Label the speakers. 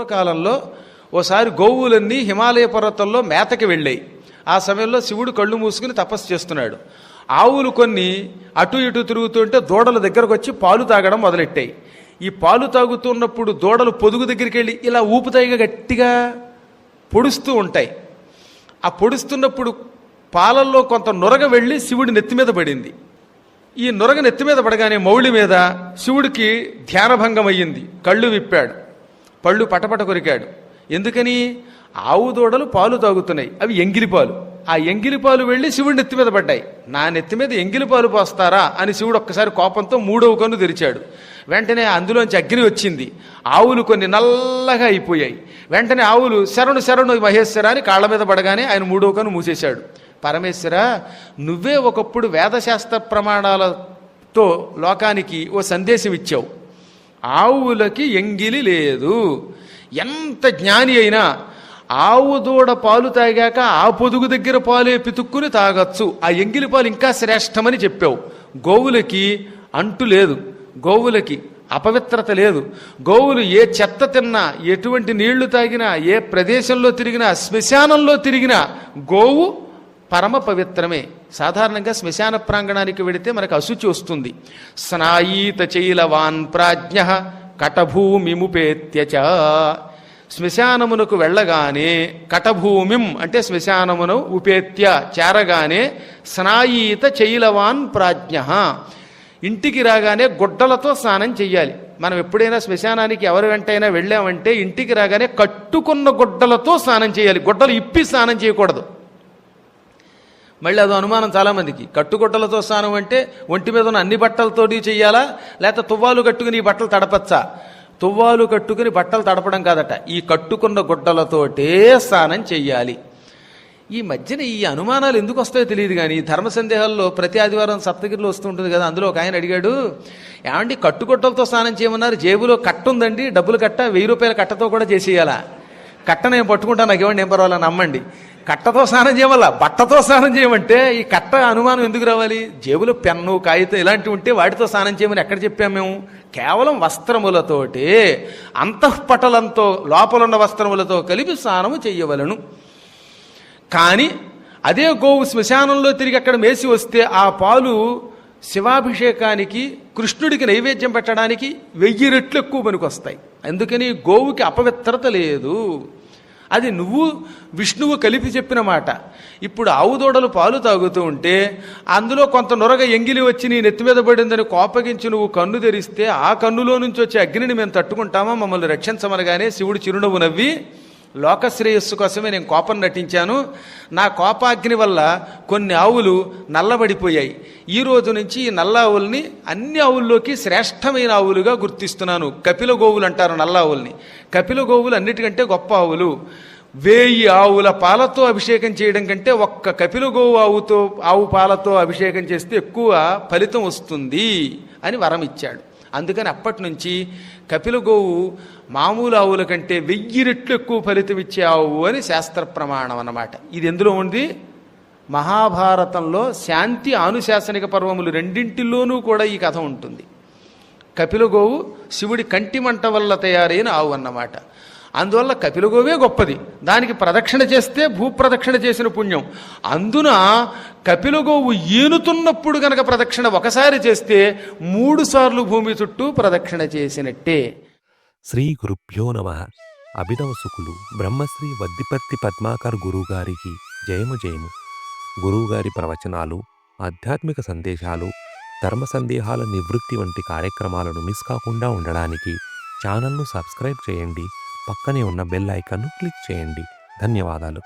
Speaker 1: పూర్వకాలంలో ఓసారి గోవులన్నీ హిమాలయ పర్వతంలో మేతకి వెళ్ళాయి. ఆ సమయంలో శివుడు కళ్ళు మూసుకుని తపస్సు చేస్తున్నాడు. ఆవులు కొన్ని అటు ఇటు తిరుగుతుంటే దూడల దగ్గరకు వచ్చి పాలు తాగడం మొదలెట్టాయి. ఈ పాలు తాగుతున్నప్పుడు దూడలు పొదుగు దగ్గరికి వెళ్ళి ఇలా ఊపుతాయిగా గట్టిగా పొడుస్తూ ఉంటాయి. ఆ పొడుస్తున్నప్పుడు పాలల్లో కొంత నొరగ వెళ్ళి శివుడి నెత్తి మీద పడింది. ఈ నొరగ నెత్తి మీద పడగానే మౌళి మీద శివుడికి ధ్యానభంగం అయ్యింది. కళ్ళు విప్పాడు. పళ్ళు పటపట కొరికాడు. ఎందుకని? ఆవు దూడలు పాలు తాగుతున్నాయి. అవి ఎంగిలిపాలు ఆ ఎంగిలిపాలు వెళ్ళి శివుడి నెత్తి మీద పడ్డాయి. నా నెత్తి మీద ఎంగిలిపాలు పోస్తారా? అని శివుడు ఒక్కసారి కోపంతో మూడవ కన్ను తెరిచాడు. వెంటనే అందులోంచి అగ్ని వచ్చింది. ఆవులు కొన్ని నల్లగా అయిపోయాయి. వెంటనే ఆవులు శరణు శరణు మహేశ్వర అని కాళ్ళ మీద పడగానే ఆయన మూడవ కన్ను మూసేశాడు. పరమేశ్వర నువ్వే ఒకప్పుడు వేదశాస్త్ర ప్రమాణాలతో లోకానికి ఓ సందేశం ఇచ్చావు. ఆవులకి ఎంగిలి లేదు. ఎంత జ్ఞాని అయినా ఆవు దూడ పాలు తాగాక ఆ పొదుగు దగ్గర పాలే పితుక్కుని తాగొచ్చు. ఆ ఎంగిలి పాలు ఇంకా శ్రేష్టమని చెప్పావు. గోవులకి అంటు లేదు. గోవులకి అపవిత్రత లేదు. గోవులు ఏ చెత్త తిన్నా ఎటువంటి నీళ్ళు తాగినా ఏ ప్రదేశంలో తిరిగినా శ్మశానంలో తిరిగినా గోవు పరమ పవిత్రమే. సాధారణంగా శ్మశాన ప్రాంగణానికి వెడితే మనకు అశుచి వస్తుంది. స్నాయీత చైలవాన్ ప్రాజ్ఞ కటభూమిముపేత్యచ శ్మశానమునకు వెళ్ళగానే కటభూమిం అంటే శ్మశానమును ఉపేత్య చేరగానే స్నాయీత చైలవాన్ ప్రాజ్ఞ. ఇంటికి రాగానే గుడ్డలతో స్నానం చెయ్యాలి. మనం ఎప్పుడైనా శ్మశానానికి ఎవరి వెంటైనా వెళ్ళామంటే ఇంటికి రాగానే కట్టుకున్న గుడ్డలతో స్నానం చేయాలి. గుడ్డలు ఇప్పి స్నానం చేయకూడదు. మళ్ళీ అదో అనుమానం చాలామందికి. కట్టుగుడ్డలతో స్నానం అంటే ఒంటి మీద ఉన్న అన్ని బట్టలతోటి చేయాలా లేకపోతే తువ్వాలు కట్టుకుని ఈ బట్టలు తడపచ్చా? తువ్వాలు కట్టుకుని బట్టలు తడపడం కాదట. ఈ కట్టుకున్న గుడ్డలతోటే స్నానం చెయ్యాలి. ఈ మధ్యన ఈ అనుమానాలు ఎందుకు వస్తాయో తెలియదు కానీ ఈ ధర్మ సందేహాల్లో ప్రతి ఆదివారం సప్తగిరిలో వస్తుంటుంది కదా అందులో ఒక ఆయన అడిగాడు ఏమండి కట్టుకొట్టలతో స్నానం చేయమన్నారు? జేబులో కట్ట ఉందండి డబ్బులు కట్ట? వెయ్యి రూపాయల కట్టతో కూడా చేసేయాలా? కట్ట నేను పట్టుకుంటాను నాకు ఇవ్వండి ఏం పర్వాలని నమ్మండి. కట్టతో స్నానం చేయవల్ల బట్టతో స్నానం చేయమంటే ఈ కట్ట అనుమానం ఎందుకు రావాలి? జేబులో పెన్ను కాగితం ఇలాంటివి ఉంటే వాటితో స్నానం చేయమని ఎక్కడ చెప్పాము మేము? కేవలం వస్త్రములతోటే అంతఃపటలంతో లోపలున్న వస్త్రములతో కలిపి స్నానము చేయవలను కానీ అదే గోవు శ్మశానంలో తిరిగి అక్కడ మేసి వస్తే ఆ పాలు శివాభిషేకానికి కృష్ణుడికి నైవేద్యం పెట్టడానికి వెయ్యి రెట్లు ఎక్కువ పనికొస్తాయి. అందుకని గోవుకి అపవిత్రత లేదు. అది నువ్వు విష్ణువు కలిపి చెప్పిన మాట. ఇప్పుడు ఆవు దూడలు పాలు తాగుతూ ఉంటే అందులో కొంత నొరగ ఎంగిలి వచ్చి నీ నెత్తి మీద పడిందని కోపగించి నువ్వు కన్ను తెరిస్తే ఆ కన్నులో నుంచి వచ్చే అగ్నిని మేము తట్టుకుంటామా? మమ్మల్ని రక్షించమనగానే శివుడు చిరునవ్వు నవ్వి లోకశ్రేయస్సు కోసమే నేను కోపం నటించాను. నా కోపాగ్ని వల్ల కొన్ని ఆవులు నల్లబడిపోయాయి. ఈ రోజు నుంచి ఈ నల్ల ఆవుల్ని అన్ని ఆవుల్లోకి శ్రేష్టమైన ఆవులుగా గుర్తిస్తున్నాను. కపిల గోవులు అంటారు నల్ల ఆవుల్ని. కపిల గోవులు అన్నిటికంటే గొప్ప ఆవులు. వేయి ఆవుల పాలతో అభిషేకం చేయడం కంటే ఒక్క కపిల గోవు ఆవుతో ఆవు పాలతో అభిషేకం చేస్తే ఎక్కువ ఫలితం వస్తుంది అని వరం ఇచ్చాడు అందుకని అప్పటి నుంచి కపిల గోవు మామూలు ఆవుల కంటే వెయ్యి రెట్లు ఎక్కువ ఫలితం ఇచ్చే ఆవు అని శాస్త్ర ప్రమాణం అన్నమాట. ఇది ఎందులో ఉంది? మహాభారతంలో శాంతి ఆనుశాసనిక పర్వములు రెండింటిలోనూ కూడా ఈ కథ ఉంటుంది. కపిల గోవు శివుడి కంటి మంట వల్ల తయారైన ఆవు అన్నమాట. అందువల్ల కపిలగోవే గొప్పది. దానికి ప్రదక్షిణ చేస్తే భూప్రదక్షిణ చేసిన పుణ్యం. అందున కపిలగోవు ఈనుతున్నప్పుడు గనక ప్రదక్షిణ ఒకసారి చేస్తే మూడు సార్లు భూమి చుట్టూ ప్రదక్షిణ చేసినట్టే.
Speaker 2: శ్రీ గురుభ్యో నమ. అభినవ సుకులు బ్రహ్మశ్రీ వద్దిపర్తి పద్మాకర్ గురువుగారికి జయము జయము. గురువుగారి ప్రవచనాలు ఆధ్యాత్మిక సందేశాలు ధర్మ సందేహాల నివృత్తి వంటి కార్యక్రమాలను మిస్ కాకుండా ఉండడానికి ఛానల్ను సబ్స్క్రైబ్ చేయండి. పక్కనే ఉన్న బెల్ ఐకాన్ను క్లిక్ చేయండి. ధన్యవాదాలు.